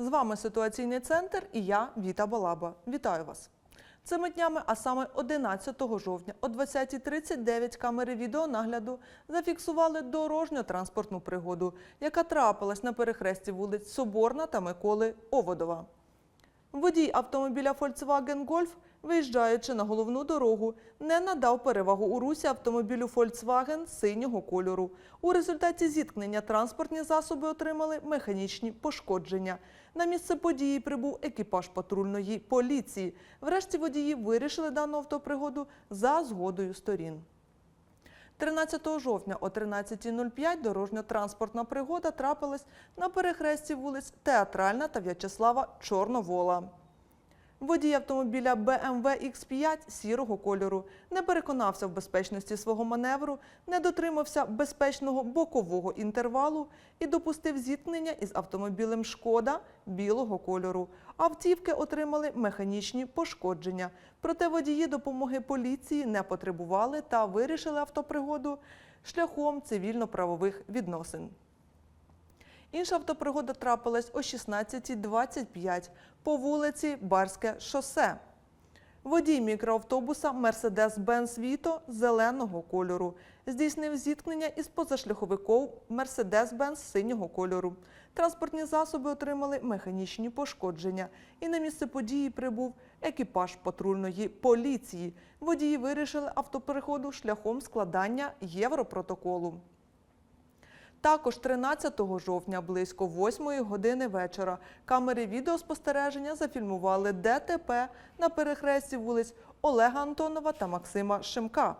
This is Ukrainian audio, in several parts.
З вами ситуаційний центр і я Віта Балаба. Вітаю вас. Цими днями, а саме 11 жовтня о 20.39 камери відеонагляду зафіксували дорожньо-транспортну пригоду, яка трапилась на перехресті вулиць Соборна та Миколи Оводова. Водій автомобіля Volkswagen Golf, виїжджаючи на головну дорогу, не надав перевагу у русі автомобілю Volkswagen синього кольору. У результаті зіткнення транспортні засоби отримали механічні пошкодження. На місце події прибув екіпаж патрульної поліції. Врешті водії вирішили дану автопригоду за згодою сторін. 13 жовтня о 13.05 дорожньо-транспортна пригода трапилась на перехресті вулиць Театральна та В'ячеслава Чорновола. Водій автомобіля BMW X5 сірого кольору не переконався в безпечності свого маневру, не дотримався безпечного бокового інтервалу і допустив зіткнення із автомобілем Шкода білого кольору. Автівки отримали механічні пошкодження. Проте водії допомоги поліції не потребували та вирішили автопригоду шляхом цивільно-правових відносин. Інша автопригода трапилась о 16.25 по вулиці Барське шосе. Водій мікроавтобуса Mercedes-Benz Vito зеленого кольору здійснив зіткнення із позашляховиком Mercedes-Benz синього кольору. Транспортні засоби отримали механічні пошкодження, і на місце події прибув екіпаж патрульної поліції. Водії вирішили автопереходу шляхом складання європротоколу. Також 13 жовтня близько 8 години вечора камери відеоспостереження зафільмували ДТП на перехресті вулиць Олега Антонова та Максима Шимка.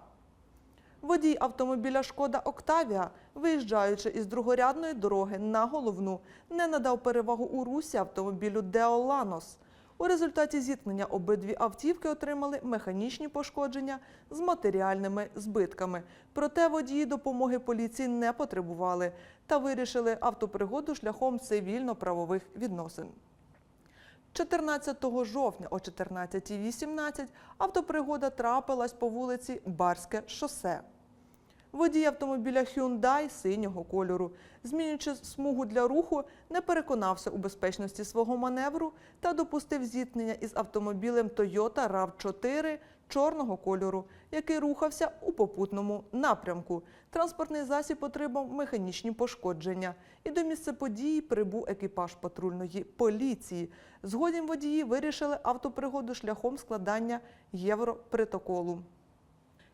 Водій автомобіля Шкода Октавія, виїжджаючи із другорядної дороги на головну, не надав перевагу у русі автомобілю Деоланос. У результаті зіткнення обидві автівки отримали механічні пошкодження з матеріальними збитками. Проте водії допомоги поліції не потребували та вирішили автопригоду шляхом цивільно-правових відносин. 14 жовтня о 14.18 автопригода трапилась по вулиці Барське шосе. Водій автомобіля Hyundai синього кольору, змінюючи смугу для руху, не переконався у безпечності свого маневру та допустив зіткнення із автомобілем Toyota RAV4 чорного кольору, який рухався у попутному напрямку. Транспортний засіб отримав механічні пошкодження, і до місця події прибув екіпаж патрульної поліції. Згодом водії вирішили автопригоду шляхом складання європротоколу.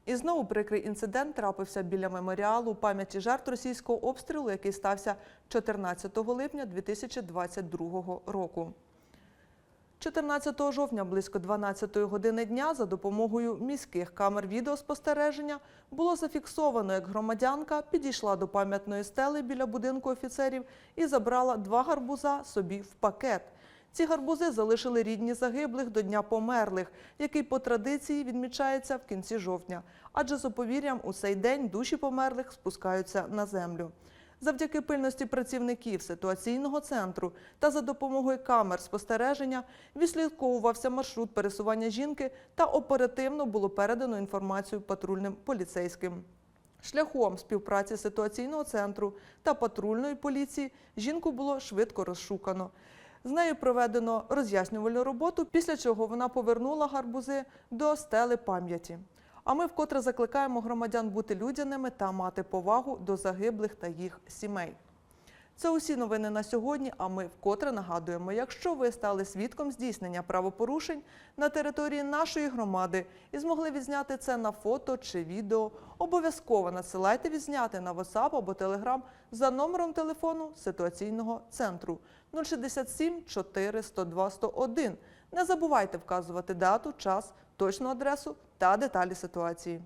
І знову прикрий інцидент трапився біля меморіалу пам'яті жертв російського обстрілу, який стався 14 липня 2022 року. 14 жовтня близько 12 години дня за допомогою міських камер відеоспостереження було зафіксовано, як громадянка підійшла до пам'ятної стели біля будинку офіцерів і забрала два гарбуза собі в пакет. Ці гарбузи залишили рідні загиблих до Дня померлих, який по традиції відмічається в кінці жовтня. Адже з оповір'ям у цей день душі померлих спускаються на землю. Завдяки пильності працівників ситуаційного центру та за допомогою камер спостереження відслідковувався маршрут пересування жінки та оперативно було передано інформацію патрульним поліцейським. Шляхом співпраці ситуаційного центру та патрульної поліції жінку було швидко розшукано. З нею проведено роз'яснювальну роботу, після чого вона повернула гарбузи до стели пам'яті. А ми вкотре закликаємо громадян бути людяними та мати повагу до загиблих та їх сімей. Це усі новини на сьогодні. А ми вкотре нагадуємо, якщо ви стали свідком здійснення правопорушень на території нашої громади і змогли відзняти це на фото чи відео, обов'язково надсилайте відзняти на WhatsApp або Telegram за номером телефону ситуаційного центру 067 4 102 101. Не забувайте вказувати дату, час, точну адресу та деталі ситуації.